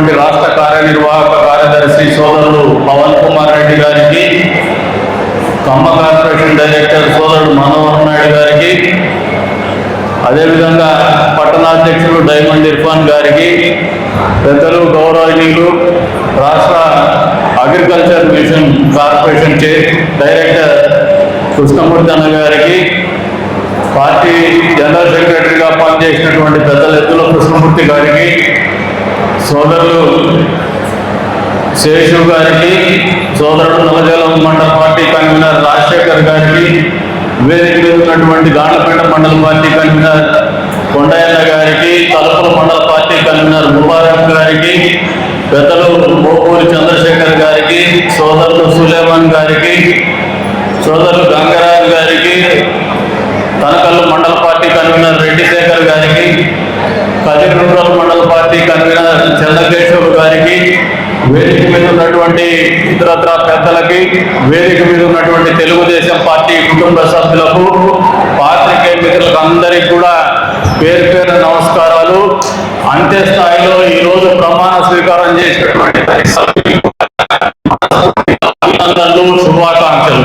ఉన్నటువంటి రాష్ట్ర కార్యనిర్వాహక కార్యదర్శి సోదరుడు పవన్ కుమార్ రెడ్డి గారికి కమ్మ కార్పొరేషన్ డైరెక్టర్ సోదరుడు మనోహర్ నాయుడు గారికి అదేవిధంగా పట్టణాధ్యక్షులు డైమండ్ ఇర్ఫాన్ గారికి పెద్దలు గౌరవనీయులు రాష్ట్ర అగ్రికల్చర్ మిషన్ కార్పొరేషన్ చే డైరెక్టర్ కృష్ణమూర్తి అన్న గారికి పార్టీ జనరల్ సెక్రటరీగా పనిచేసినటువంటి పెద్దల ఎత్తుల కృష్ణమూర్తి గారికి సోదరులు శేషు గారికి సోదరుడు నవజలం మండల పార్టీ కన్వీనర్ రాజశేఖర్ గారికి వేదిక మీద ఉన్నటువంటి గాండ్లపేట మండల పార్టీ కన్వీనర్ కొండయ్య గారికి తలుపుల మండల పార్టీ కన్వీనర్ ముబారక్ గారికి పెద్దలు మోపూరి చంద్రశేఖర్ గారికి సోదరులు సులేమాన్ గారికి సోదరులు గంగరాజు గారికి తనకల్లు మండల పార్టీ కన్వీనర్ రెడ్డి శేఖర్ గారికి కదిరి రూరల్ మండల పార్టీ కన్వీనర్ చంద్రకేశ్వర్ గారికి వేదిక మీద ఉన్నటువంటి ఇతరత్ర పెద్దలకి వేదిక మీద ఉన్నటువంటి తెలుగుదేశం పార్టీ కుటుంబ సభ్యులకు పాత్రికేయ మిత్రులకు అందరికీ కూడా పేరు పేరు నమస్కారాలు. అంతే స్థాయిలో ఈరోజు ప్రమాణ స్వీకారం చేసినటువంటి శుభాకాంక్షలు.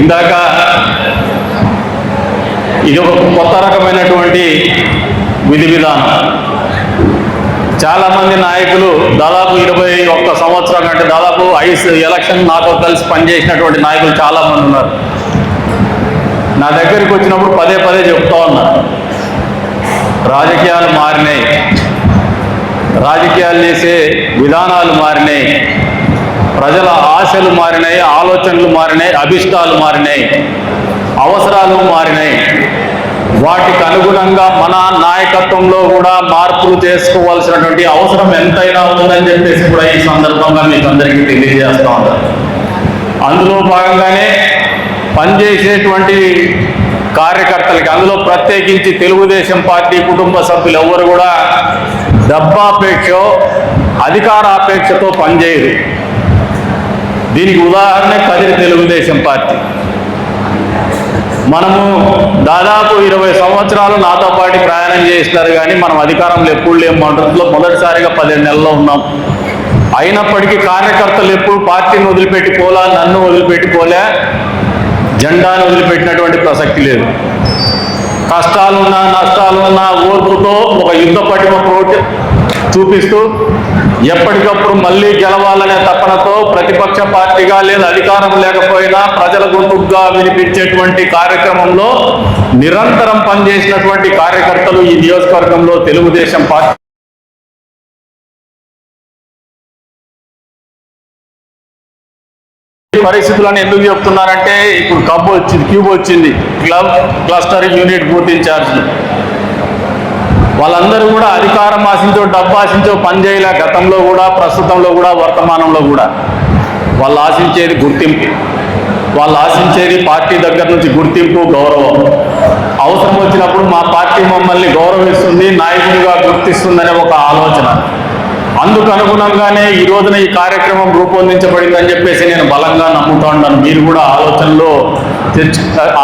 ఇందాక ఇది ఒక కొత్త రకమైనటువంటి విధి విధానం. చాలా మంది నాయకులు దాదాపు ఇరవై ఒక్క సంవత్సరం కంటే దాదాపు ఐదు ఎలక్షన్ నాతో కలిసి పనిచేసినటువంటి నాయకులు చాలామంది ఉన్నారు. నా దగ్గరికి వచ్చినప్పుడు పదే పదే చెప్తా ఉన్నారు రాజకీయాలు మారినాయి. రాజకీయాలు చేసే విధానాలు మారినాయి. ప్రజల ఆశలు మారినాయి ఆలోచనలు మారినాయి అభిష్టాలు మారినాయి అవసరాలు మారినాయి. వాటికి అనుగుణంగా మన నాయకత్వంలో కూడా మార్పులు చేసుకోవాల్సినటువంటి అవసరం ఎంతైనా ఉందని చెప్పేసి కూడా ఈ సందర్భంగా మీకు అందరికీ తెలియజేస్తా ఉంటారు అందులో భాగంగానే పనిచేసేటువంటి కార్యకర్తలకి అందులో ప్రత్యేకించి తెలుగుదేశం పార్టీ కుటుంబ సభ్యులు ఎవరు కూడా డబ్బాపేక్ష అధికారాపేక్షతో పనిచేయరు. దీనికి ఉదాహరణ కదిరి తెలుగుదేశం పార్టీ. మనము దాదాపు ఇరవై సంవత్సరాలు నాతో పాటు ప్రయాణం చేసినారు కానీ మనం అధికారంలో ఎప్పుడు లేము మండలంలో మొదటిసారిగా పదిహేను నెలల్లో ఉన్నాం. అయినప్పటికీ కార్యకర్తలు ఎప్పుడు పార్టీని వదిలిపెట్టి పోలా నన్ను వదిలిపెట్టి పోలే జెండాను వదిలిపెట్టినటువంటి ప్రసక్తి లేదు. కష్టాలున్నా నష్టాలున్నా ఓర్పుతో ఒక యుద్ధ పటిమ చూపిస్తూ ఎప్పటికప్పుడు మళ్ళీ గెలవాలనే తపనతో ప్రతిపక్ష పార్టీగా లేదా అధికారం లేకపోయినా ప్రజల గొంతుగా వినిపించేటువంటి కార్యక్రమంలో నిరంతరం పనిచేసినటువంటి కార్యకర్తలు ఈ నియోజకవర్గంలో తెలుగుదేశం పార్టీ పరిస్థితులను ఎందుకు చెప్తున్నారంటే ఇప్పుడు కబ్ వచ్చింది క్యూబ్ వచ్చింది క్లబ్ క్లస్టర్ యూనిట్ బూత్ ఇన్ఛార్జ్లు. వాళ్ళందరూ కూడా అధికారం ఆశించో డబ్బు ఆశించో పనిచేయలే గతంలో కూడా ప్రస్తుతంలో కూడా వర్తమానంలో కూడా. వాళ్ళు ఆశించేది గుర్తింపు. వాళ్ళు ఆశించేది పార్టీ దగ్గర నుంచి గుర్తింపు గౌరవం. అవసరం వచ్చినప్పుడు మా పార్టీ మమ్మల్ని గౌరవిస్తుంది నాయకుడిగా గుర్తిస్తుందనే ఒక ఆలోచన. అందుకు అనుగుణంగానే ఈ రోజున ఈ కార్యక్రమం రూపొందించబడిందని చెప్పేసి నేను బలంగా నమ్ముతా ఉన్నాను మీరు కూడా ఆలోచనలో తెచ్చు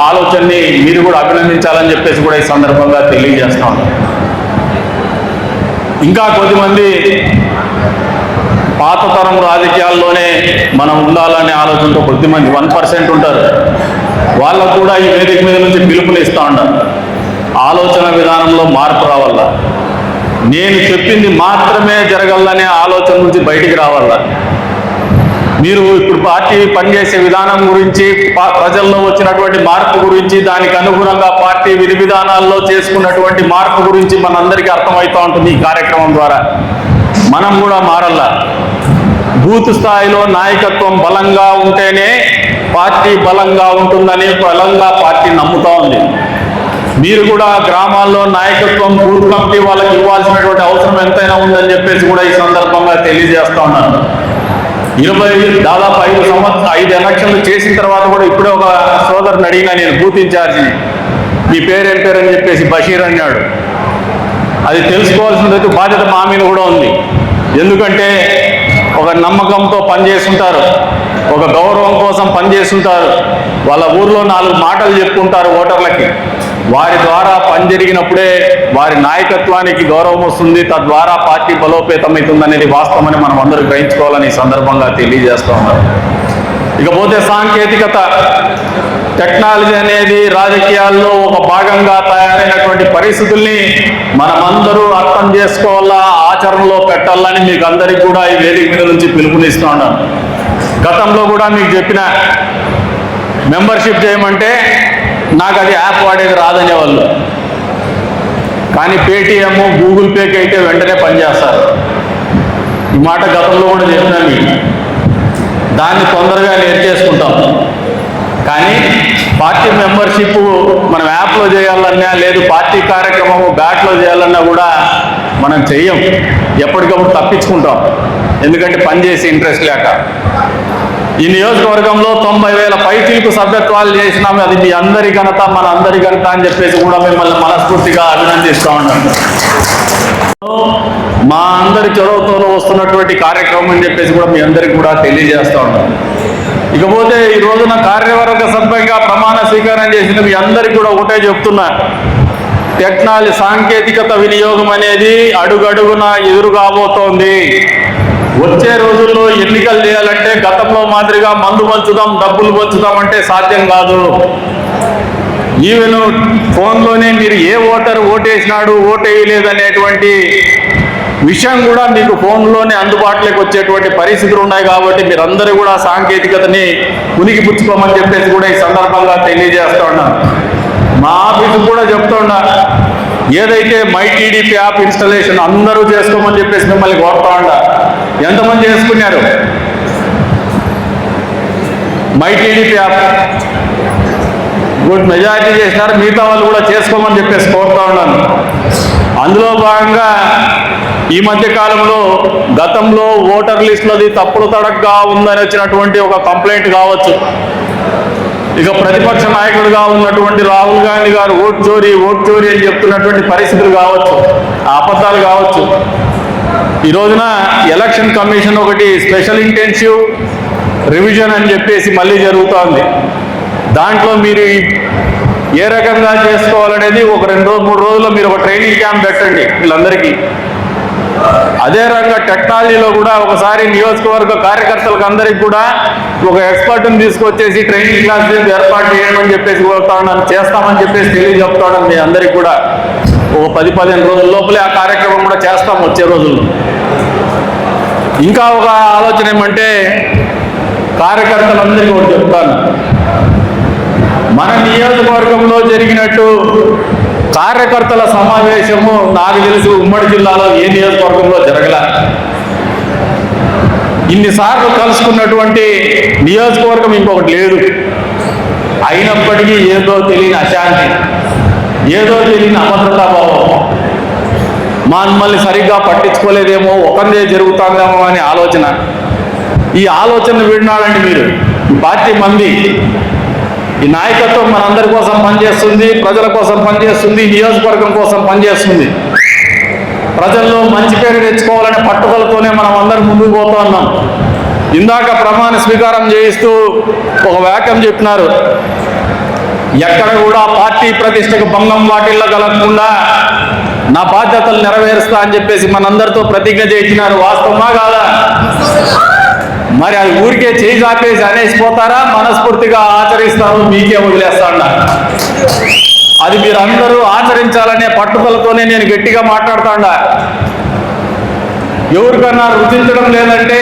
ఆలోచనని మీరు కూడా అభినందించాలని చెప్పేసి కూడా ఈ సందర్భంగా తెలియజేస్తా ఉన్నాను ఇంకా కొద్దిమంది పాత తరం రాజకీయాల్లోనే మనం ఉండాలనే ఆలోచనతో కొద్దిమంది వన్ పర్సెంట్ ఉంటారు. వాళ్ళకు కూడా ఈ వేదిక మీద నుంచి పిలుపులు ఇస్తూ ఉంటారు ఆలోచన విధానంలో మార్పు రావాల? నేను చెప్పింది మాత్రమే జరగాలనే ఆలోచన నుంచి బయటికి రావాలా? మీరు ఇప్పుడు పార్టీ పనిచేసే విధానం గురించి ప్రజల్లో వచ్చినటువంటి మార్పు గురించి దానికి అనుగుణంగా పార్టీ విధి విధానాల్లో చేసుకున్నటువంటి మార్పు గురించి మనందరికీ అర్థమవుతూ ఉంటుంది ఈ కార్యక్రమం ద్వారా. మనం కూడా మారల్లా. బూత్ స్థాయిలో నాయకత్వం బలంగా ఉంటేనే పార్టీ బలంగా ఉంటుందని బలంగా పార్టీ నమ్ముతా ఉంది. మీరు కూడా గ్రామాల్లో నాయకత్వం బూత్ కమిటీ వాళ్ళకి ఇవ్వాల్సినటువంటి అవసరం ఎంతైనా ఉందని చెప్పేసి కూడా ఈ సందర్భంగా తెలియజేస్తా ఉన్నాను. ఇరవై దాదాపు ఐదు సంవత్సరం ఐదు ఎలక్షన్లు చేసిన తర్వాత కూడా ఇప్పుడే ఒక సోదరుని అడిగినా నేను బూత్ ఇన్ఛార్జిని మీ పేరేం పేరు అని చెప్పేసి బషీర్ అన్నాడు. అది తెలుసుకోవాల్సినది బాధ్యత మా మీద కూడా ఉంది. ఎందుకంటే ఒక నమ్మకంతో పనిచేస్తుంటారు. ఒక గౌరవం కోసం పనిచేస్తుంటారు. వాళ్ళ ఊర్లో నాలుగు మాటలు చెప్పుకుంటారు ఓటర్లకి. వారి ద్వారా పని జరిగినప్పుడే వారి నాయకత్వానికి గౌరవం వస్తుంది. తద్వారా పార్టీ బలోపేతమవుతుంది అనేది వాస్తవమని మనం అందరూ గ్రహించుకోవాలని ఈ సందర్భంగా తెలియజేస్తూ ఉన్నారు ఇకపోతే సాంకేతికత టెక్నాలజీ అనేది రాజకీయాల్లో ఒక భాగంగా తయారైనటువంటి పరిస్థితుల్ని మనమందరూ అర్థం చేసుకోవాలా ఆచరణలో పెట్టాలని మీకు అందరికీ కూడా ఈ వేదిక మీద నుంచి పిలుపునిస్తూ ఉన్నాను. గతంలో కూడా మీకు చెప్పిన మెంబర్షిప్ చేయమంటే నాకు అది యాప్ వాడేది రాదనే వాళ్ళు. కానీ పేటిఎం గూగుల్ పేకి అయితే వెంటనే పనిచేస్తారు ఈ మాట గతంలో కూడా చెప్పినా దాన్ని తొందరగా నేర్చేసుకుంటాం కానీ పార్టీ మెంబర్షిప్ మనం యాప్లో చేయాలన్నా లేదు పార్టీ కార్యక్రమం బ్యాట్లో చేయాలన్నా కూడా మనం చెయ్యం. ఎప్పటికప్పుడు తప్పించుకుంటాం. ఎందుకంటే పనిచేసి ఇంట్రెస్ట్ లేక. ఈ నియోజకవర్గంలో తొంభై వేల పైచీలకు సభ్యత్వాలు చేసినాము. అది మీ అందరి ఘనత మన అందరి ఘనత అని చెప్పేసి కూడా మిమ్మల్ని మనస్ఫూర్తిగా అభినందిస్తూ ఉన్నాను మా అందరి చొరవతో వస్తున్నటువంటి కార్యక్రమం అని చెప్పేసి కూడా మీ అందరికి కూడా తెలియజేస్తూ ఉన్నాను ఇకపోతే ఈ రోజున కార్యవర్గ సభ్యంగా ప్రమాణ స్వీకారం చేసిన మీ అందరికి కూడా ఒకటే చెప్తున్నా. టెక్నాలజీ సాంకేతికత వినియోగం అనేది అడుగడుగున ఎదురు కాబోతోంది వచ్చే రోజుల్లో ఎన్నికలు చేయాలంటే గతంలో మాదిరిగా మందు పంచుదాం డబ్బులు పంచుదాం అంటే సాధ్యం కాదు. ఈవెన్ ఫోన్లోనే మీరు ఏ ఓటర్ ఓటేసినాడు ఓటేయలేదు అనేటువంటి విషయం కూడా మీకు ఫోన్లోనే అందుబాటులోకి వచ్చేటువంటి పరిస్థితులు ఉన్నాయి కాబట్టి మీరందరూ కూడా సాంకేతికతని ఉనికి పుచ్చుకోమని చెప్పేసి కూడా ఈ సందర్భంగా తెలియజేస్తా ఉన్నాను మా ఆఫీసు కూడా చెప్తున్నా ఏదైతే మై టీడీపీ యాప్ ఇన్స్టలేషన్ అందరూ చేసుకోమని చెప్పేసి మిమ్మల్ని కోరుతా ఉండా ఎంతమంది చేసుకున్నారు? My TDP app good majority చేసినారు మిగతా వాళ్ళు కూడా చేసుకోమని చెప్పేసి కోరుతా ఉన్నాను. అందులో భాగంగా ఈ మధ్య కాలంలో గతంలో ఓటర్ లిస్టులది తప్పుడు తడకగా ఉందని వచ్చినటువంటి ఒక కంప్లైంట్ కావచ్చు. ఇక ప్రతిపక్ష నాయకుడుగా ఉన్నటువంటి రాహుల్ గాంధీ గారు ఓట్ చోరీ ఓట్ చోరీ అని చెప్తున్నటువంటి పరిస్థితులు కావచ్చు అబద్ధాలు కావచ్చు. ఈ రోజున ఎలక్షన్ కమిషన్ ఒకటి స్పెషల్ ఇంటెన్సివ్ రివిజన్ అని చెప్పేసి మళ్ళీ జరుగుతోంది. దాంట్లో మీరు ఏ రకంగా చేసుకోవాలనేది ఒక రెండు రోజు మూడు రోజుల్లో మీరు ఒక ట్రైనింగ్ క్యాంప్ పెట్టండి వీళ్ళందరికీ. అదే రకంగా టెక్నాలజీలో కూడా ఒకసారి నియోజకవర్గ కార్యకర్తలకు అందరికి కూడా ఒక ఎక్స్పర్ట్ని తీసుకొచ్చేసి ట్రైనింగ్ క్లాస్ ఏర్పాటు చేయమని చెప్పేసి కోరుతా ఉన్నాను. చేస్తామని చెప్పేసి తెలియజెప్తా ఉన్నాను మీ అందరికి కూడా. ఒక పది పదిహేను రోజుల లోపలే ఆ కార్యక్రమం కూడా చేస్తాం వచ్చే రోజుల్లో. ఇంకా ఒక ఆలోచన ఏమంటే కార్యకర్తలందరికీ ఒకటి చెప్తాను. మన నియోజకవర్గంలో జరిగినట్టు కార్యకర్తల సమావేశము నాకు తెలిసి ఉమ్మడి జిల్లాలో ఏ నియోజకవర్గంలో జరగల. ఇన్నిసార్లు కలుసుకున్నటువంటి నియోజకవర్గం ఇంకొకటి లేదు. అయినప్పటికీ ఏదో తెలియని అశాంతి. ఏదో తెలియని అభద్రతాభావం మమ్మల్ని సరిగ్గా పట్టించుకోలేదేమో ఒకరిదే జరుగుతుందేమో అనే ఆలోచన. ఈ ఆలోచన విడినాడండి మీరు. ఈ పార్టీ మంది. ఈ నాయకత్వం మనందరి కోసం పనిచేస్తుంది ప్రజల కోసం పనిచేస్తుంది నియోజకవర్గం కోసం పనిచేస్తుంది. ప్రజల్లో మంచి పేరు తెచ్చుకోవాలనే పట్టుదలతోనే మనం అందరం ముందుకు పోతా ఉన్నాం. ఇందాక ప్రమాణ స్వీకారం చేయిస్తూ ఒక వాక్యం చెప్పినారు. ఎక్కడ కూడా పార్టీ ప్రతిష్టకు భంగం వాటిల్లో కలగకుండా నా బాధ్యతలు నెరవేరుస్తా అని చెప్పేసి మనందరితో ప్రతిజ్ఞ చేసినారు. వాస్తవమా కాదా మరి అది ఊరికే చేయి చాపేసి అనేసిపోతారా? మనస్ఫూర్తిగా ఆచరిస్తాను మీకే వదిలేస్తా అది మీరు అందరూ ఆచరించాలనే పట్టుదలతోనే నేను గట్టిగా మాట్లాడుతాండా. ఎవరికన్నా రుచించడం లేదంటే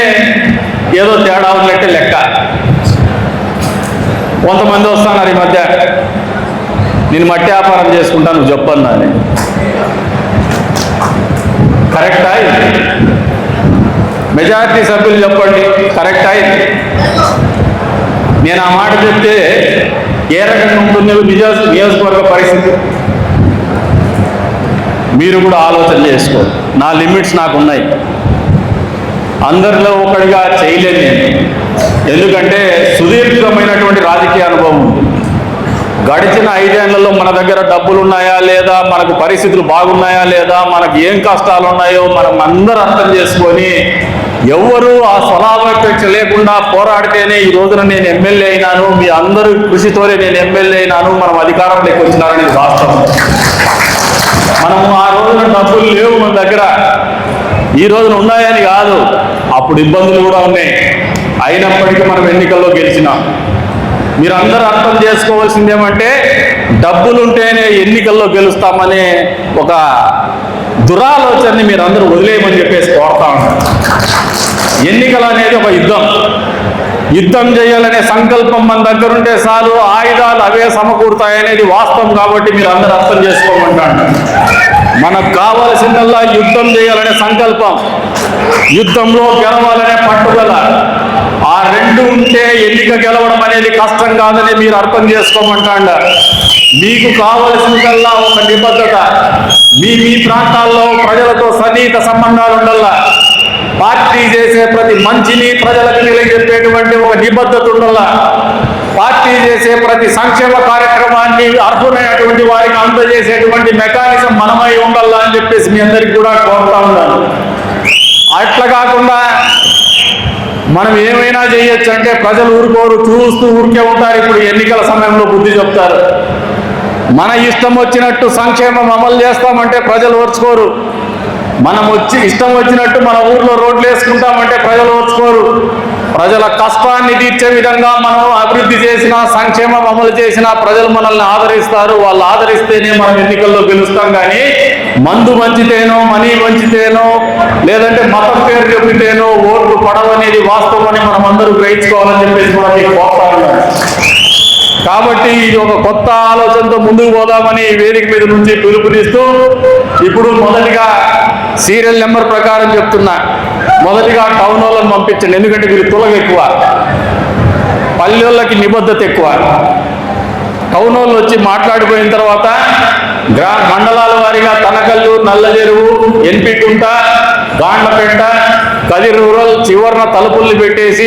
ఏదో తేడా ఉన్నట్టే లెక్క. కొంతమంది వస్తున్నారు ఈ మధ్య. నేను మట్టి వ్యాపారం చేసుకుంటాను నువ్వు చెప్పన్నా అని. కరెక్టా ఇది? మెజారిటీ సభ్యులు చెప్పండి కరెక్టా ఇది? నేను ఆ మాట చెప్తే ఏ రకంగా ఉంటుంది నియోజ నియోజకవర్గ పరిస్థితి? మీరు కూడా ఆలోచన చేసుకో నా లిమిట్స్ నాకు ఉన్నాయి. అందరిలో ఒకటిగా చేయలేను నేను. ఎందుకంటే సుదీర్ఘమైనటువంటి రాజకీయ అనుభవం ఉంది. గడిచిన ఐదేళ్ళలో మన దగ్గర డబ్బులు ఉన్నాయా లేదా మనకు పరిస్థితులు బాగున్నాయా లేదా మనకు ఏం కష్టాలు ఉన్నాయో మనం అందరూ అర్థం చేసుకొని ఎవ్వరూ ఆ స్వలాభాపేక్ష లేకుండా పోరాడితేనే ఈ రోజున నేను ఎమ్మెల్యే అయినాను మీ అందరూ కృషితోనే నేను ఎమ్మెల్యే అయినాను మనం అధికారంలోకి వచ్చినారని వాస్తవం. మనము ఆ రోజున డబ్బులు లేవు మన దగ్గర. ఈ రోజున ఉన్నాయని కాదు అప్పుడు ఇబ్బందులు కూడా ఉన్నాయి. అయినప్పటికీ మనం ఎన్నికల్లో గెలిచినాం. మీరు అందరూ అర్థం చేసుకోవాల్సింది ఏమంటే డబ్బులుంటేనే ఎన్నికల్లో గెలుస్తామనే ఒక దురాలోచనని మీరు అందరూ వదిలేయమని చెప్పేసి కోరుతా ఉన్నారు ఎన్నికలు అనేది ఒక యుద్ధం. యుద్ధం చేయాలనే సంకల్పం మన దగ్గర ఉంటే చాలు ఆయుధాలు అవే సమకూరుతాయనేది వాస్తవం కాబట్టి మీరు అందరూ అర్థం చేసుకోమంటాను మనకు కావలసిందల్లా యుద్ధం చేయాలనే సంకల్పం. యుద్ధంలో గెలవాలనే పట్టుదల ఆ రెండు ఉంటే ఎన్నిక గెలవడం అనేది కష్టం కాదని మీరు అర్థం చేసుకోమంటాండ? మీకు కావలసిందల్లా ఒక నిబద్ధత. మీ మీ ప్రాంతాల్లో ప్రజలతో సన్నిహిత సంబంధాలు ఉండల్లా పార్టీ చేసే ప్రతి మంచిని ప్రజలకు తెలియజెప్పేటువంటి ఒక నిబద్ధత ఉండాలా. పార్టీ చేసే ప్రతి సంక్షేమ కార్యక్రమాన్ని అర్హులైనటువంటి వారికి అందజేసేటువంటి మెకానిజం మనమై ఉండాలా అని చెప్పేసి మీ అందరికి కూడా కోరుతా ఉన్నాను. అట్లా కాకుండా మనం ఏమైనా చేయొచ్చు అంటే ప్రజలు ఊరుకోరు చూస్తూ ఊరికే ఉంటారు. ఇప్పుడు ఎన్నికల సమయంలో బుద్ధి చెప్తారు. మన ఇష్టం వచ్చినట్టు సంక్షేమం అమలు చేస్తామంటే ప్రజలు ఓర్చుకోరు. మనం వచ్చి ఇష్టం వచ్చినట్టు మన ఊర్లో రోడ్లు వేసుకుంటామంటే ప్రజలు ఓర్చుకోరు. ప్రజల కష్టాన్ని తీర్చే విధంగా మనం అభివృద్ధి చేసిన సంక్షేమం అమలు చేసిన ప్రజలు మనల్ని ఆదరిస్తారు. వాళ్ళు ఆదరిస్తేనే మనం ఎన్నికల్లో గెలుస్తాం కానీ మందు మంచితేనో మనీ మంచితేనో లేదంటే మతం పేరు చెప్పితేనో ఓట్లు పడవనేది వాస్తవం అని మనం అందరూ గ్రహించుకోవాలని చెప్పేసి కూడా మీకు కోరుతా కాబట్టి ఇది ఒక కొత్త ఆలోచనతో ముందుకు పోదామని వేదిక మీద నుంచి పిలుపునిస్తూ ఇప్పుడు మొదటిగా సీరియల్ నెంబర్ ప్రకారం చెప్తున్నా. మొదటిగా టౌన్ వాళ్ళని పంపించండి ఎందుకంటే వీళ్ళు తులగ ఎక్కువ. పల్లెళ్ళకి నిబద్ధత ఎక్కువ. టౌన్ వాళ్ళు వచ్చి మాట్లాడిపోయిన తర్వాత గ్రా మండలాల వారీగా తనకల్లు నల్లజెరువు ఎన్పికుంట గాండ్లపేట కదిర్ రూరల్ చివరన తలుపుల్ని పెట్టేసి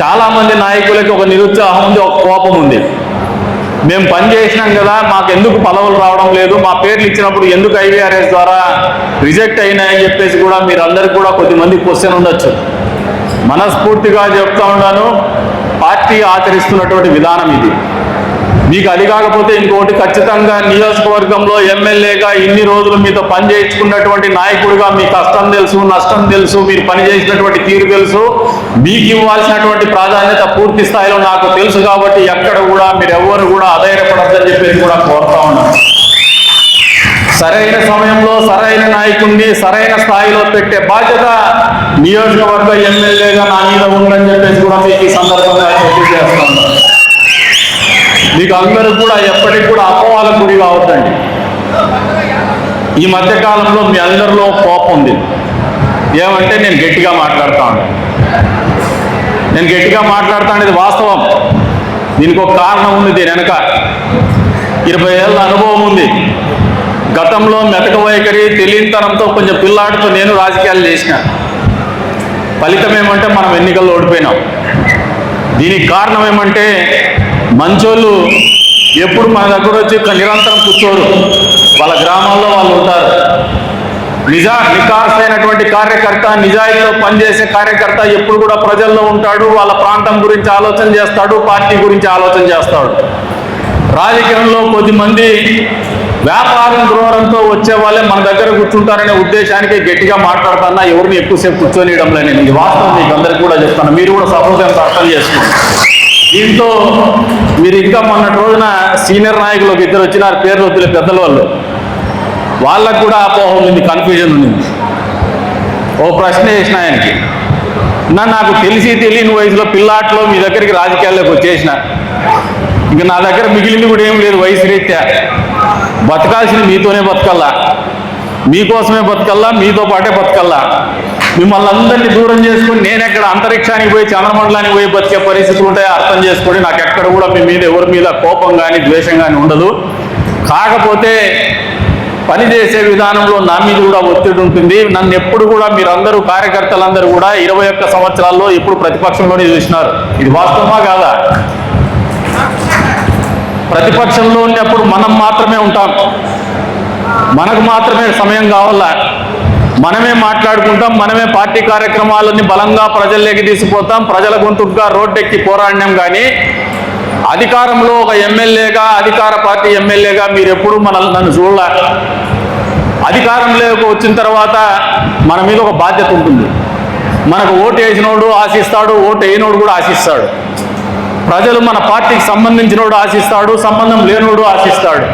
చాలామంది నాయకులకి ఒక నిరుత్సాహం ఉంది ఒక కోపం ఉంది. మేము పని చేసినాం కదా మాకు ఎందుకు పదవులు రావడం లేదు మా పేర్లు ఇచ్చినప్పుడు ఎందుకు ఐవీఆర్ఎస్ ద్వారా రిజెక్ట్ అయినాయని చెప్పేసి కూడా మీరందరికీ కూడా కొద్దిమంది క్వశ్చన్ ఉండొచ్చు. మనస్ఫూర్తిగా చెప్తా ఉన్నాను పార్టీ ఆచరిస్తున్నటువంటి విధానం ఇది. మీకు అది కాకపోతే ఇంకోటి ఖచ్చితంగా నియోజకవర్గంలో ఎమ్మెల్యేగా ఇన్ని రోజులు మీతో పని చేయించుకున్నటువంటి నాయకుడిగా మీ కష్టం తెలుసు నష్టం తెలుసు మీరు పనిచేసినటువంటి తీరు తెలుసు. మీకు ఇవ్వాల్సినటువంటి ప్రాధాన్యత పూర్తి స్థాయిలో నాకు తెలుసు కాబట్టి ఎక్కడ కూడా మీరు ఎవరు కూడా అధైర్యపడద్దని చెప్పేసి కూడా కోరుతా ఉన్నాను. సరైన సమయంలో సరైన నాయకుడిని సరైన స్థాయిలో పెట్టే బాధ్యత నియోజకవర్గ ఎమ్మెల్యేగా నా మీద ఉందని చెప్పేసి కూడా మీకు ఈ సందర్భంగా తెలియజేస్తాను. మీకు అందరూ కూడా ఎప్పటికి కూడా అపోవాలకు గురి కావద్దండి. ఈ మధ్యకాలంలో మీ అందరిలో కోపం ఉంది. ఏమంటే నేను గట్టిగా మాట్లాడతాను నేను గట్టిగా మాట్లాడతాను అనేది వాస్తవం. దీనికి ఒక కారణం ఉంది దీని వెనక. ఇరవై ఏళ్ళ అనుభవం ఉంది. గతంలో మెతక వైఖరి తెలియనితనంతో కొంచెం పిల్లాడితో నేను రాజకీయాలు చేసిన. ఫలితం ఏమంటే మనం ఎన్నికల్లో ఓడిపోయినాం. దీనికి కారణం ఏమంటే మంచోళ్ళు ఎప్పుడు మన దగ్గర వచ్చి నిరంతరం కూర్చోరు. వాళ్ళ గ్రామాల్లో వాళ్ళు ఉంటారు. నిజా నికార్సైనటువంటి కార్యకర్త నిజాయితీలో పనిచేసే కార్యకర్త ఎప్పుడు కూడా ప్రజల్లో ఉంటాడు. వాళ్ళ ప్రాంతం గురించి ఆలోచన చేస్తాడు పార్టీ గురించి ఆలోచన చేస్తాడు. రాజకీయంలో కొద్దిమంది వ్యాపారం ద్రోహంతో వచ్చే వాళ్ళే మన దగ్గర కూర్చుంటారనే ఉద్దేశానికి గట్టిగా మాట్లాడుతున్నా. ఎవరిని ఎక్కువసేపు కూర్చొనియడం లేని ఇది వాస్తవం. మీకు అందరికీ కూడా చెప్తాను మీరు కూడా సపోజ్ అర్థం చేసుకోండి. దీంతో మీరు ఇంకా మొన్నటి రోజున సీనియర్ నాయకులు ఒక ఇద్దరు వచ్చినారు పేర్లు వద్దులే పెద్దల వాళ్ళు. వాళ్ళకు కూడా అపోహ ఉంది కన్ఫ్యూజన్ ఉంది. ఓ ప్రశ్న వేసిన ఆయనకి. నా నాకు తెలిసి తెలియని వయసులో పిల్లాట్లో మీ దగ్గరికి రాజకీయాల్లోకి వచ్చేసిన. ఇంకా నా దగ్గర మిగిలింది కూడా ఏం లేదు వయసు రీత్యా. బతకాల్సింది మీతోనే బతకల్లా. మీకోసమే బతకల్లా మీతో పాటే బతకల్లా. మిమ్మల్ని అందరినీ దూరం చేసుకుని నేను ఎక్కడ అంతరిక్షానికి పోయి చంద్రమండలానికి పోయి బతికే పరిస్థితులు ఉంటాయో అర్థం చేసుకొని నాకు ఎక్కడ కూడా మీ మీద ఎవరి మీద కోపం కానీ ద్వేషం కానీ ఉండదు. కాకపోతే పనిచేసే విధానంలో నా మీద కూడా ఒత్తిడి ఉంటుంది. నన్ను ఎప్పుడు కూడా మీరందరూ కార్యకర్తలందరూ కూడా ఇరవై ఒక్క సంవత్సరాల్లో ఇప్పుడు ప్రతిపక్షంలోనే చూసినారు. ఇది వాస్తవమా కాదా? ప్రతిపక్షంలో ఉన్నప్పుడు మనం మాత్రమే ఉంటాం. మనకు మాత్రమే సమయం కావాలా? మనమే మాట్లాడుకుంటాం మనమే పార్టీ కార్యక్రమాలని బలంగా ప్రజల్లోకి తీసుకుపోతాం ప్రజల గొంతుగా రోడ్డెక్కి పోరాడినాం కానీ అధికారంలో ఒక ఎమ్మెల్యేగా అధికార పార్టీ ఎమ్మెల్యేగా మీరు ఎప్పుడు మనల్ని నన్ను చూడాల. అధికారంలోకి వచ్చిన తర్వాత మన మీద ఒక బాధ్యత ఉంటుంది. మనకు ఓటు వేసినోడు ఆశిస్తాడు ఓటు వేయనోడు కూడా ఆశిస్తాడు. ప్రజలు మన పార్టీకి సంబంధించినోడు ఆశిస్తాడు సంబంధం లేనోడు ఆశిస్తాడు.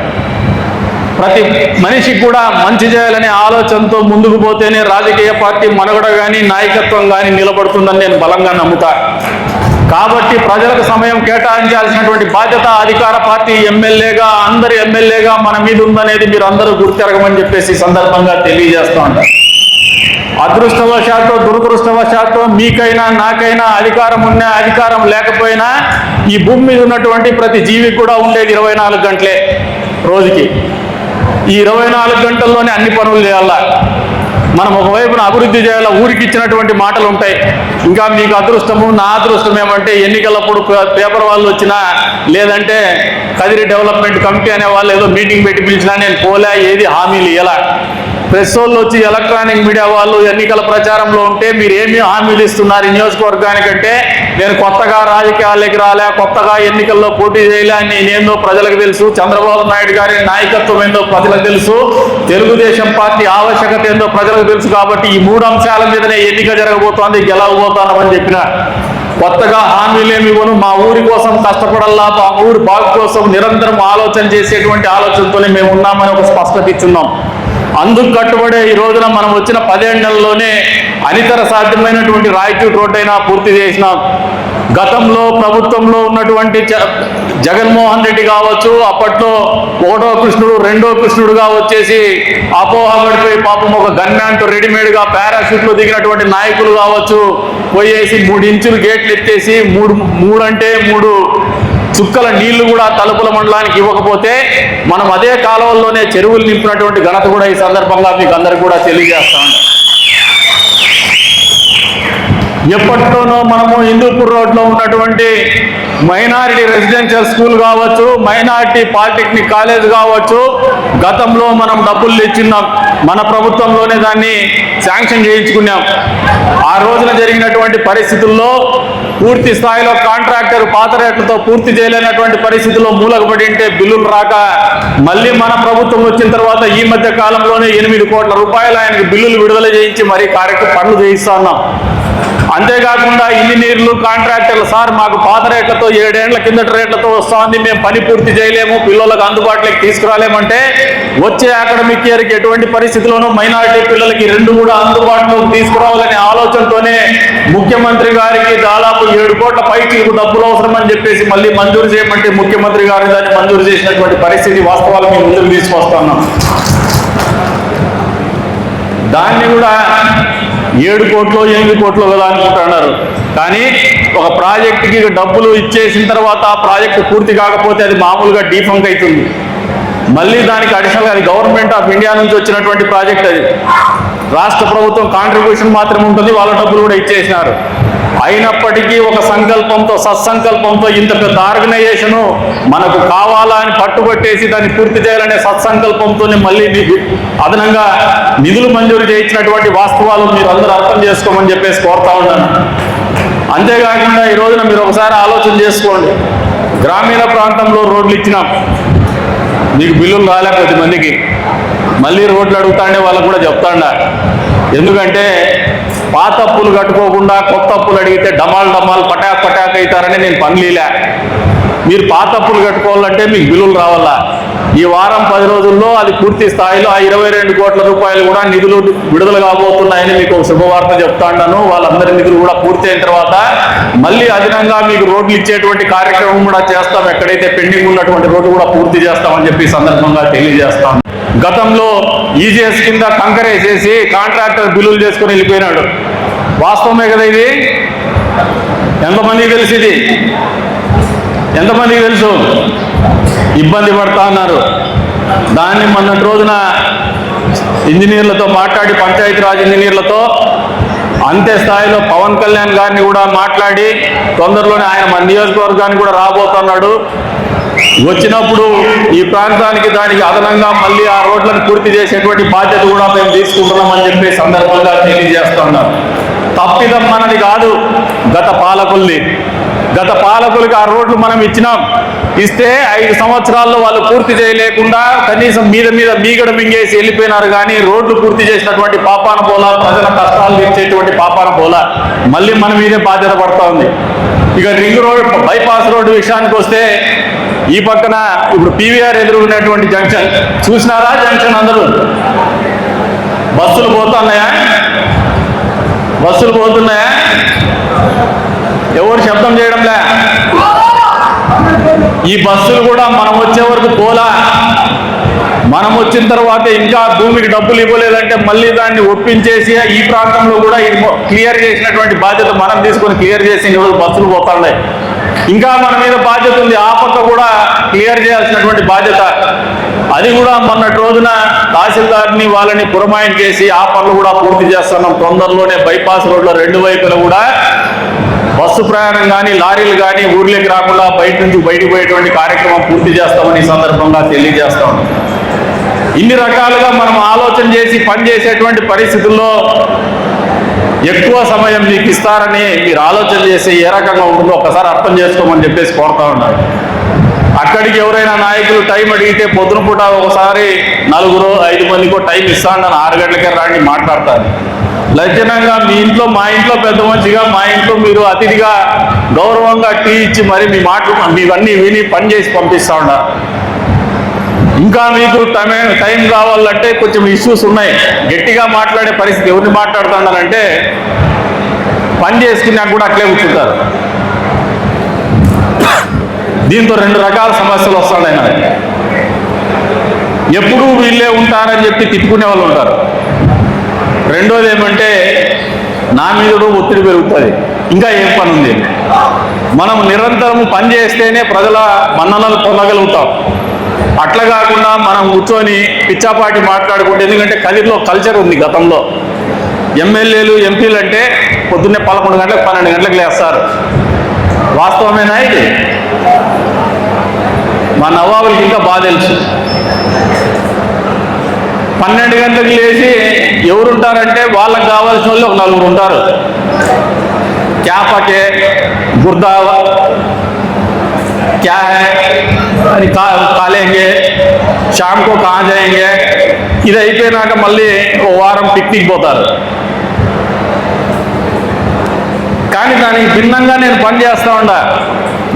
ప్రతి మనిషికి కూడా మంచి చేయాలనే ఆలోచనతో ముందుకు పోతేనే రాజకీయ పార్టీ మనుగడ కానీ నాయకత్వం కానీ నిలబడుతుందని నేను బలంగా నమ్ముతా. కాబట్టి ప్రజలకు సమయం కేటాయించాల్సినటువంటి బాధ్యత అధికార పార్టీ ఎమ్మెల్యేగా అందరి ఎమ్మెల్యేగా మన మీద ఉందనేది మీరు అందరూ గుర్తెరగమని చెప్పేసి సందర్భంగా తెలియజేస్తా ఉంటారు అదృష్టవశాత్తు దురదృష్టవశాత్తు మీకైనా నాకైనా అధికారం ఉన్నా అధికారం లేకపోయినా ఈ భూమి మీద ఉన్నటువంటి ప్రతి జీవికి కూడా ఉండేది ఇరవై నాలుగు గంటలే రోజుకి. ఈ ఇరవై నాలుగు గంటల్లోనే అన్ని పనులు చేయాలా. మనం ఒకవైపున అభివృద్ధి చేయాలా ఊరికి ఇచ్చినటువంటి మాటలు ఉంటాయి ఇంకా మీకు అదృష్టము నా అదృష్టం ఏమంటే ఎన్నికలప్పుడు పేపర్ వాళ్ళు వచ్చినా లేదంటే కదిరి డెవలప్మెంట్ కమిటీ అనే వాళ్ళు ఏదో మీటింగ్ పెట్టి పిలిచినా నేను పోలే ఏది హామీలు ఇవ్వాల ప్రెస్ వాళ్ళు వచ్చి ఎలక్ట్రానిక్ మీడియా వాళ్ళు ఎన్నికల ప్రచారంలో ఉంటే మీరు ఏమి హామీలు ఇస్తున్నారు నియోజకవర్గానికంటే నేను కొత్తగా రాజకీయాలకి రాలే కొత్తగా ఎన్నికల్లో పోటీ చేయలే అని నేనేందో ప్రజలకు తెలుసు చంద్రబాబు నాయుడు గారి నాయకత్వం ఏందో ప్రజలకు తెలుసు తెలుగుదేశం పార్టీ ఆవశ్యకత ఏందో ప్రజలకు తెలుసు కాబట్టి ఈ మూడు అంశాల మీదనే ఎన్నిక జరగబోతోంది గెలవబోతున్నామని చెప్పిన కొత్తగా హామీలేమి ఇవ్వను మా ఊరి కోసం కష్టపడల్లా మా ఊరి బాగు కోసం నిరంతరం ఆలోచన చేసేటువంటి ఆలోచనతోనే మేము ఉన్నామని ఒక స్పష్టత ఇచ్చున్నాం. అందుకు కట్టుబడే ఈ రోజున మనం వచ్చిన పదేళ్ళలోనే అనితర సాధ్యమైనటువంటి రాయచూట్ రోడ్ అయినా పూర్తి చేసినాం గతంలో ప్రభుత్వంలో ఉన్నటువంటి జ- జగన్మోహన్ రెడ్డి కావచ్చు అప్పట్లో ఒకటో కృష్ణుడు రెండో కృష్ణుడుగా వచ్చేసి అపోహపడిపోయి పాపం ఒక గన్మ్యాన్తో రెడీమేడ్గా పారాషూట్లో దిగినటువంటి నాయకులు కావచ్చు పోయేసి మూడు ఇంచులు గేట్లు ఎత్తేసి మూడు మూడు అంటే మూడు చుక్కల నీళ్ళు కూడా తలుపుల మండలానికి ఇవ్వకపోతే మనం అదే కాలువల్లోనే చెరువులు నింపినటువంటి ఘనత కూడా ఈ సందర్భంగా మీకు అందరికి కూడా తెలియజేస్తాం ఎప్పట్లోనో మనము హిందూపూర్ రోడ్లో ఉన్నటువంటి మైనారిటీ రెసిడెన్షియల్ స్కూల్ కావచ్చు మైనారిటీ పాలిటెక్నిక్ కాలేజ్ కావచ్చు గతంలో మనం డబ్బులు ఇచ్చిన్నాం మన ప్రభుత్వంలోనే దాన్ని శాంక్షన్ చేయించుకున్నాం. ఆ రోజున జరిగినటువంటి పరిస్థితుల్లో పూర్తి స్థాయిలో కాంట్రాక్టర్ పాత రేట్లతో పూర్తి చేయలేనటువంటి పరిస్థితుల్లో మూలకపడి ఉంటే బిల్లులు రాక మళ్ళీ మన ప్రభుత్వం వచ్చిన తర్వాత ఈ మధ్య కాలంలోనే ఎనిమిది కోట్ల రూపాయలు ఆయనకు బిల్లులు విడుదల చేయించి మరీ కార్యక్రమ పనులు చేయిస్తా ఉన్నాం. అంతేకాకుండా ఇంజనీర్లు కాంట్రాక్టర్లు. సార్ మాకు పాత రేట్లతో ఏడేళ్ళ కిందటి రేట్లతో వస్తుంది. మేము పని పూర్తి చేయలేము. పిల్లలకు అందుబాటులోకి తీసుకురాలేమంటే వచ్చే అకాడమిక్ ఇయర్కి ఎటువంటి పరిస్థితుల్లోనూ మైనారిటీ పిల్లలకి రెండు కూడా అందుబాటులోకి తీసుకురావాలనే ఆలోచనతోనే ముఖ్యమంత్రి గారికి దాదాపు ఏడు కోట్ల పైకి డబ్బులు అవసరమని చెప్పేసి మళ్ళీ మంజూరు చేయమంటే ముఖ్యమంత్రి గారు దాన్ని మంజూరు చేసినటువంటి పరిస్థితి వాస్తవాలు మేము ముందుకు తీసుకొస్తున్నాం. దాన్ని కూడా ఏడు కోట్లు ఎనిమిది కోట్లు కదా అనుకుంటున్నారు కానీ ఒక ప్రాజెక్టుకి డబ్బులు ఇచ్చేసిన తర్వాత ఆ ప్రాజెక్టు పూర్తి కాకపోతే అది మామూలుగా డీఫంక్ అవుతుంది మళ్ళీ దానికి అడిషనల్గా అది గవర్నమెంట్ ఆఫ్ ఇండియా నుంచి వచ్చినటువంటి ప్రాజెక్ట్ అది. రాష్ట్ర ప్రభుత్వం కాంట్రిబ్యూషన్ మాత్రమే ఉంటుంది వాళ్ళ డబ్బులు కూడా ఇచ్చేసినారు. అయినప్పటికీ ఒక సంకల్పంతో సత్సంకల్పంతో ఇంత పెద్ద ఆర్గనైజేషను మనకు కావాలా అని పట్టుబట్టేసి దాన్ని పూర్తి చేయాలనే సత్సంకల్పంతోనే మళ్ళీ మీకు అదనంగా నిధులు మంజూరు చేయించినటువంటి వాస్తవాలు మీరు అందరూ అర్థం చేసుకోమని చెప్పేసి కోరుతా ఉన్నాను. అంతేకాకుండా ఈ రోజున మీరు ఒకసారి ఆలోచన చేసుకోండి. గ్రామీణ ప్రాంతంలో రోడ్లు ఇచ్చినాం మీకు బిల్లులు రాలే కొద్ది మందికి. మళ్ళీ రోడ్లు అడుగుతాండే వాళ్ళకు కూడా చెప్తాండా ఎందుకంటే పాత అప్పులు కట్టుకోకుండా కొత్త అప్పులు అడిగితే డమాల్ డమాల్ పటాక్ పటాక్ అవుతారని నేను పనిలీలే. మీరు పాత అప్పులు కట్టుకోవాలంటే మీకు బిల్లులు రావాలా? ఈ వారం పది రోజుల్లో అది పూర్తి స్థాయిలో ఆ ఇరవై రెండు కోట్ల రూపాయలు కూడా నిధులు విడుదల కాబోతున్నాయని మీకు ఒక శుభవార్త చెప్తాను వాళ్ళందరి నిధులు కూడా పూర్తి అయిన తర్వాత మళ్ళీ అదనంగా మీకు రోడ్లు ఇచ్చేటువంటి కార్యక్రమం కూడా చేస్తాం. ఎక్కడైతే పెండింగ్ ఉన్నటువంటి రోడ్డు కూడా పూర్తి చేస్తామని చెప్పి సందర్భంగా తెలియజేస్తాం గతంలో ఈజీఎస్ కింద కంకరేసేసి కాంట్రాక్టర్ బిల్లులు చేసుకుని వెళ్ళిపోయినాడు. వాస్తవమే కదా ఇది? ఎంతమందికి తెలుసు ఇది? ఎంతమందికి తెలుసు? ఇబ్బంది పడతా ఉన్నారు. దాన్ని మొన్నటి రోజున ఇంజనీర్లతో మాట్లాడి పంచాయతీరాజ్ ఇంజనీర్లతో అంతే స్థాయిలో పవన్ కళ్యాణ్ గారిని కూడా మాట్లాడి తొందరలోనే ఆయన మన నియోజకవర్గానికి కూడా రాబోతున్నాడు. వచ్చినప్పుడు ఈ ప్రాంతానికి దానికి అదనంగా మళ్ళీ ఆ రోడ్లను పూర్తి చేసేటువంటి బాధ్యత కూడా మేము తీసుకుంటున్నామని చెప్పి సందర్భంగా తెలియజేస్తున్నాం తప్పిదం మనది కాదు. గత పాలకుల్ని గత పాలకులకి ఆ రోడ్లు మనం ఇచ్చినాం. ఇస్తే ఐదు సంవత్సరాల్లో వాళ్ళు పూర్తి చేయలేకుండా కనీసం మీద మీద మీగడ మింగేసి వెళ్ళిపోయినారు కానీ రోడ్లు పూర్తి చేసినటువంటి పాపాన పోలా ప్రజల కష్టాలు తీర్చేటువంటి పాపాన పోలా. మళ్ళీ మన మీదే బాధ్యత పడతా ఉంది. ఇక రింగ్ రోడ్ బైపాస్ రోడ్డు విషయానికి వస్తే ఈ పక్కన ఇప్పుడు పీవీఆర్ ఎదురుకునేటువంటి జంక్షన్. చూసినారా జంక్షన్ అందరూ? బస్సులు పోతున్నాయా? బస్సులు పోతున్నాయా? ఎవరు శబ్దం చేయడంలే? ఈ బస్సులు కూడా మనం వచ్చే వరకు పోలా? మనం వచ్చిన తర్వాత ఇంకా భూమికి డబ్బులు ఇవ్వలేదంటే మళ్ళీ దాన్ని ఒప్పించేసి ఈ ప్రాంతంలో కూడా ఇది క్లియర్ చేసినటువంటి బాధ్యత మనం తీసుకొని క్లియర్ చేసి ఈరోజు బస్సులు పోతాయి ఇంకా మన మీద బాధ్యత ఉంది. ఆ పక్క కూడా క్లియర్ చేయాల్సినటువంటి బాధ్యత అది కూడా మొన్నటి రోజున తహసీల్దార్ని వాళ్ళని పురమాయిన్ చేసి ఆ పనులు కూడా పూర్తి చేస్తున్నాం తొందరలోనే బైపాస్ రోడ్లో రెండు వైపులా కూడా బస్సు ప్రయాణం కానీ లారీలు కానీ ఊర్లోకి రాకుండా బయట నుంచి బయటకు పోయేటువంటి కార్యక్రమం పూర్తి చేస్తామని ఈ సందర్భంగా తెలియజేస్తాం ఇన్ని రకాలుగా మనం ఆలోచన చేసి పనిచేసేటువంటి పరిస్థితుల్లో ఎక్కువ సమయం మీకు ఇస్తారని మీరు ఆలోచన చేసి ఏ రకంగా ఉంటుందో ఒకసారి అర్థం చేసుకోమని చెప్పేసి కోరుతా ఉన్నారు అక్కడికి ఎవరైనా నాయకులు టైం అడిగితే పొద్దున పూట ఒకసారి నలుగురు ఐదు మందికో టైం ఇస్తాను ఆరు గంటలకే రాండి మాట్లాడతారు. లక్షణంగా మీ ఇంట్లో మా ఇంట్లో పెద్ద మంచిగా మా ఇంట్లో మీరు అతిథిగా గౌరవంగా టీ ఇచ్చి మరి మీ మాటలు మీవన్నీ విని పని చేసి పంపిస్తా ఉన్నారు ఇంకా మీకు టైం టైం కావాలంటే కొంచెం ఇష్యూస్ ఉన్నాయి. గట్టిగా మాట్లాడే పరిస్థితి ఎవరిని మాట్లాడుతున్నారంటే పని చేసుకున్నాక కూడా అట్లే కూర్చుంటారు. దీంతో రెండు రకాల సమస్యలు వస్తున్నాయి ఆయన ఎప్పుడూ వీళ్ళే ఉంటారని చెప్పి తిట్టుకునే వాళ్ళు ఉంటారు. రెండోది ఏమంటే నా మీద ఒత్తిడి పెరుగుతుంది. ఇంకా ఏం పని ఉంది మనం నిరంతరం పని చేస్తేనే ప్రజల మన్ననలు పొందగలుగుతాం. అట్లా కాకుండా మనం కూర్చొని పిచ్చాపాటి మాట్లాడుకుంటే ఎందుకంటే కదిరిలో కల్చర్ ఉంది గతంలో. ఎమ్మెల్యేలు ఎంపీలు అంటే పొద్దున్నే పదకొండు గంటలకు పన్నెండు గంటలకు లేస్తారు. వాస్తవమేనా ఇది? మా నవాబులకి ఇంకా బాగా తెలుసు. పన్నెండు గంటలకు లేచి ఎవరుంటారంటే వాళ్ళకి కావాల్సిన వాళ్ళు ఒక నలుగురు ఉంటారు. క్యాపకే గుర్దావ క్యా అని కా కాలేంగే షామ్కో కాజాయంగే ఇది అయిపోయినాక మళ్ళీ ఓ వారం పిక్నిక్ పోతారు. కానీ దానికి భిన్నంగా నేను పనిచేస్తా ఉండ ఉండా.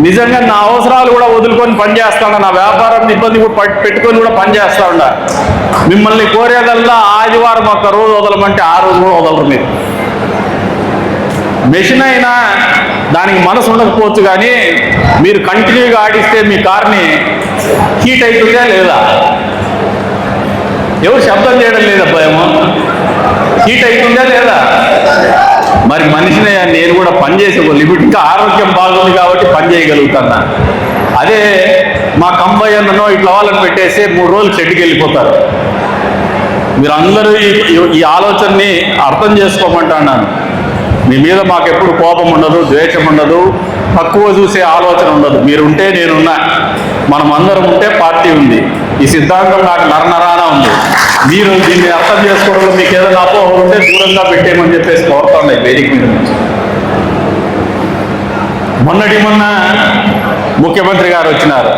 నిజంగా నా అవసరాలు కూడా వదులుకొని పనిచేస్తా నా వ్యాపారం ఇబ్బంది కూడా పెట్టుకొని కూడా పనిచేస్తా ఉండ ఉండా. మిమ్మల్ని కోరేదల్లా ఆదివారం ఒక్క రోజు వదలమంటే ఆ రోజు కూడా వదలరు మీరు. మెషిన్ అయినా దానికి మనసు ఉండకపోవచ్చు కానీ మీరు కంటిన్యూగా ఆడిస్తే మీ కార్ని హీట్ అవుతుందా లేదా? ఎవరు శబ్దం చేయడం లేదా భయము హీట్ అవుతుందా లేదా? మరి మనిషిని నేను కూడా పని చేసే లిమిట్ ఇంకా ఆరోగ్యం బాగుంది కాబట్టి పని చేయగలుగుతాను? అదే మా కంబై అన్ననో ఇట్లా వాళ్ళని పెట్టేసి మూడు రోజులు షెడ్కి వెళ్ళిపోతారు. మీరు అందరూ ఈ ఈ ఆలోచనని అర్థం చేసుకోమంటున్నాను. మీ మీద మాకు ఎప్పుడు కోపం ఉండదు ద్వేషం ఉండదు తక్కువ చూసే ఆలోచన ఉండదు. మీరుంటే నేనున్నా. మనం అందరం ఉంటే పార్టీ ఉంది. ఈ సిద్ధాంతం నాకు నరనరాన ఉంది. మీరు దీన్ని అర్థం చేసుకోవడంలో మీకు ఏదైనా అపోహ ఉంటే దూరంగా పెట్టేయమని చెప్పేసి కోరుతున్నాయి వేదిక మీద. నుంచి మొన్నటి మొన్న ముఖ్యమంత్రి గారు వచ్చినారు.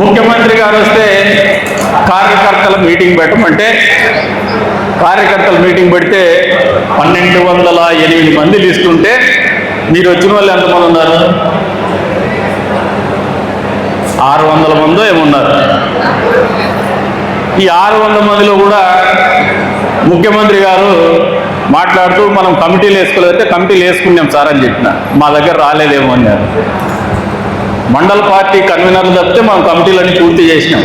ముఖ్యమంత్రి గారు వస్తే కార్యకర్తల మీటింగ్ పెట్టమంటే కార్యకర్తల మీటింగ్ పెడితే పన్నెండు వందల ఎనిమిది మంది లిస్ట్ ఉంటే మీరు వచ్చిన వాళ్ళు ఎంతమంది ఉన్నారు? ఆరు వందల మందో ఏమున్నారు. ఈ ఆరు వందల మందిలో కూడా ముఖ్యమంత్రి గారు మాట్లాడుతూ మనం కమిటీలు వేసుకోలేదంటే కమిటీలు వేసుకున్నాం సార్ అని చెప్పిన. మా దగ్గర రాలేదేమో అన్నారు. మండల పార్టీ కన్వీనర్లు తప్పితే మనం కమిటీలన్నీ పూర్తి చేసినాం.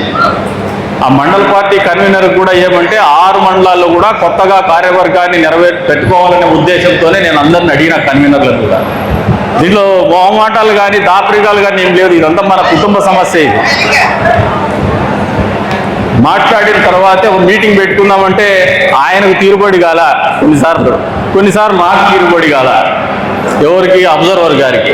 ఆ మండల పార్టీ కన్వీనర్ కూడా ఏమంటే ఆరు మండలాల్లో కూడా కొత్తగా కార్యవర్గాన్ని నెరవేర్ పెట్టుకోవాలనే ఉద్దేశంతోనే నేను అందరిని అడిగిన కన్వీనర్లను కూడా. దీనిలో మొహమాటాలు కానీ దాపరికాలు కానీ ఏం లేదు. ఇదంతా మన కుటుంబ సమస్య ఇది. మాట్లాడిన తర్వాతే ఒక మీటింగ్ పెట్టుకుందామంటే ఆయనకు తీరుబడి కాల. కొన్నిసార్లు కొన్నిసార్లు మాకు తీరుబడి కాల. ఎవరికి? అబ్జర్వర్ గారికి.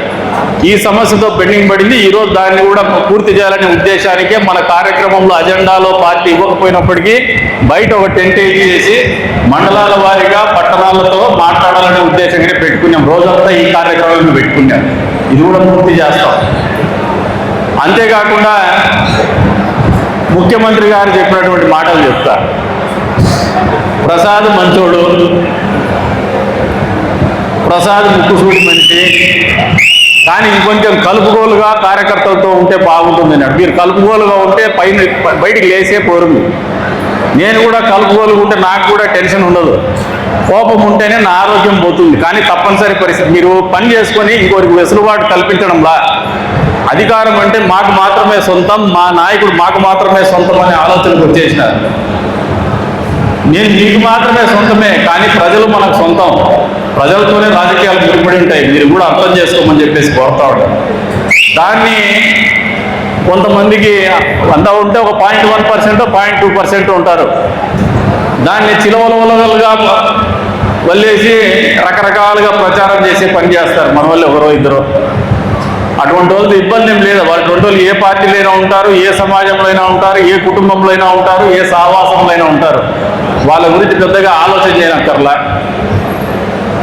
ఈ సమస్యతో పెండింగ్ పడింది. ఈరోజు దాన్ని కూడా పూర్తి చేయాలనే ఉద్దేశానికే మన కార్యక్రమంలో అజెండాలో పార్టీ ఇవ్వకపోయినప్పటికీ బయట ఒక టెంట్ చేసి మండలాల వారీగా పట్టణాలతో మాట్లాడాలనే ఉద్దేశంగానే పెట్టుకున్నాం. రోజంతా ఈ కార్యక్రమం పెట్టుకున్నాం. ఇది కూడా పూర్తి చేస్తాం. అంతేకాకుండా ముఖ్యమంత్రి గారు చెప్పినటువంటి మాటలు చెప్తా ప్రసాద్ మంచోడు ప్రసాద్ ముక్కుసూడి మనిషి కానీ ఇంకొంచెం కలుపుగోలుగా కార్యకర్తలతో ఉంటే బాగుంటుంది అన్నాడు. మీరు కలుపుగోలుగా ఉంటే పైన బయటికి లేసే పోరుంది నేను కూడా కలుపుగోలుగా ఉంటే నాకు కూడా టెన్షన్ ఉండదు. కోపం ఉంటేనే నా ఆరోగ్యం పోతుంది. కానీ తప్పనిసరి పరిస్థితి మీరు పని చేసుకొని ఇంకోరికి వెసులుబాటు కల్పించడంలా. అధికారం అంటే మాకు మాత్రమే సొంతం మా నాయకుడు మాకు మాత్రమే సొంతం అనే ఆలోచనకు వచ్చేసినారు. నేను మీకు మాత్రమే సొంతమే కానీ ప్రజలు మనకు సొంతం. ప్రజలతోనే రాజకీయాలు ముడిపడి ఉంటాయి. మీరు కూడా అర్థం చేసుకోమని చెప్పేసి కోరుతా దాన్ని కొంతమందికి అంతా ఉంటే ఒక point one percent point two percent ఉంటారు. దాన్ని చిలవలవలగా వల్లేసి రకరకాలుగా ప్రచారం చేసి పని చేస్తారు. మన వాళ్ళు ఎవరో ఇద్దరు. అటువంటి వాళ్ళతో ఇబ్బంది ఏం లేదు. అటువంటి వాళ్ళు ఏ పార్టీలో అయినా ఉంటారు ఏ సమాజంలో అయినా ఉంటారు ఏ కుటుంబంలో అయినా ఉంటారు ఏ సావాసంలో అయినా ఉంటారు. వాళ్ళ గురించి పెద్దగా ఆలోచన చేయనక్కర్లా.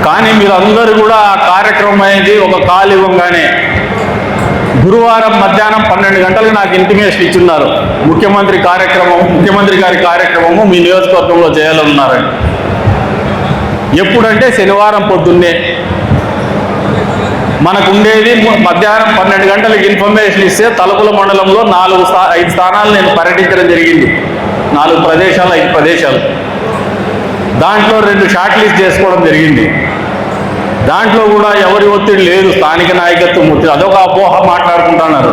కానీ మీరు కూడా ఆ కార్యక్రమం అనేది ఒక కాలు ఇవ్వగానే గురువారం మధ్యాహ్నం పన్నెండు గంటలకు నాకు ఇంటిమేషన్ ఇచ్చున్నారు. ముఖ్యమంత్రి కార్యక్రమం ముఖ్యమంత్రి గారి కార్యక్రమము మీ నియోజకవర్గంలో చేయాలన్నారని. ఎప్పుడంటే శనివారం పొద్దున్నే. మనకు ఉండేది మధ్యాహ్నం పన్నెండు గంటలకు ఇన్ఫర్మేషన్ ఇస్తే తలుపుల మండలంలో నాలుగు స్థా- ఐదు స్థానాలు నేను పర్యటించడం జరిగింది. నాలుగు ప్రదేశాలు ఐదు ప్రదేశాలు. దాంట్లో రెండు షార్ట్ లిస్ట్ చేసుకోవడం జరిగింది. దాంట్లో కూడా ఎవరి ఒత్తిడి లేదు స్థానిక నాయకత్వం ఒత్తిడి. అదొక అపోహ మాట్లాడుకుంటున్నారు.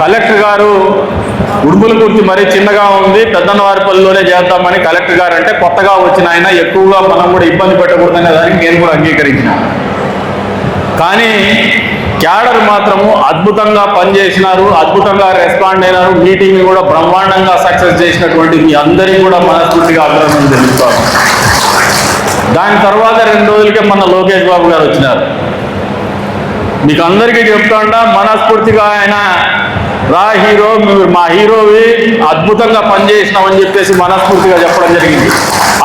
కలెక్టర్ గారు ఉడుపుల గుర్తి మరీ చిన్నగా ఉంది పెద్దన్నవారిపల్లిలోనే చేద్దామని కలెక్టర్ గారు అంటే కొత్తగా వచ్చిన ఆయన ఎక్కువగా మనం కూడా ఇబ్బంది పెట్టకూడదనే దానికి నేను కూడా అంగీకరించిన. కానీ క్యాడర్ మాత్రము అద్భుతంగా పనిచేసినారు అద్భుతంగా రెస్పాండ్ అయినారు. మీటింగ్ కూడా బ్రహ్మాండంగా సక్సెస్ చేసినటువంటి మీ అందరికీ కూడా మనస్ఫూర్తిగా అభినందనలు తెలుపుతాను. దాని తర్వాత రెండు రోజులకే మన లోకేష్ బాబు గారు వచ్చినారు. మీకు అందరికీ చెప్తాండా మనస్ఫూర్తిగా ఆయన రా హీరో మా హీరోవి అద్భుతంగా పనిచేసినామని చెప్పేసి మనస్ఫూర్తిగా చెప్పడం జరిగింది.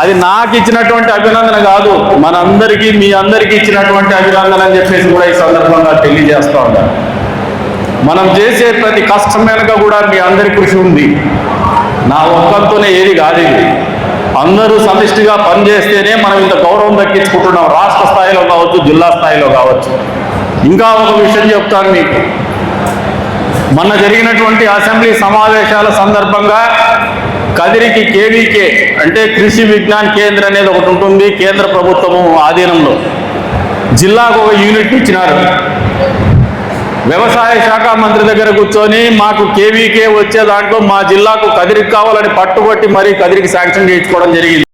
అది నాకు ఇచ్చినటువంటి అభినందన కాదు మనందరికీ మీ అందరికీ ఇచ్చినటువంటి అభినందన అని చెప్పేసి కూడా ఈ సందర్భంగా తెలియజేస్తా ఉన్నాను మనం చేసే ప్రతి కష్టం వెనుక కూడా మీ అందరి కృషి ఉంది. నా ఒక్కరితోనే ఏది కాదు ఇది. అందరూ సమిష్టిగా పనిచేస్తేనే మనం ఇంత గౌరవం దక్కించుకుంటున్నాం. రాష్ట్ర స్థాయిలో కావచ్చు జిల్లా స్థాయిలో కావచ్చు. ఇంకా ఒక విషయం చెప్తాను మీకు. మొన్న జరిగినటువంటి అసెంబ్లీ సమావేశాల సందర్భంగా కదిరికి కేవీకే అంటే కృషి విజ్ఞాన్ కేంద్ర అనేది ఒకటి ఉంటుంది కేంద్ర ప్రభుత్వము ఆధీనంలో. జిల్లాకు ఒక యూనిట్ ఇచ్చినారు. వ్యవసాయ శాఖ మంత్రి దగ్గర కూర్చొని మాకు కేవీకే వచ్చే దాంట్లో మా జిల్లాకు కదిరికి కావాలని పట్టుబట్టి మరీ కదిరికి శాంక్షన్ చేయించుకోవడం జరిగింది.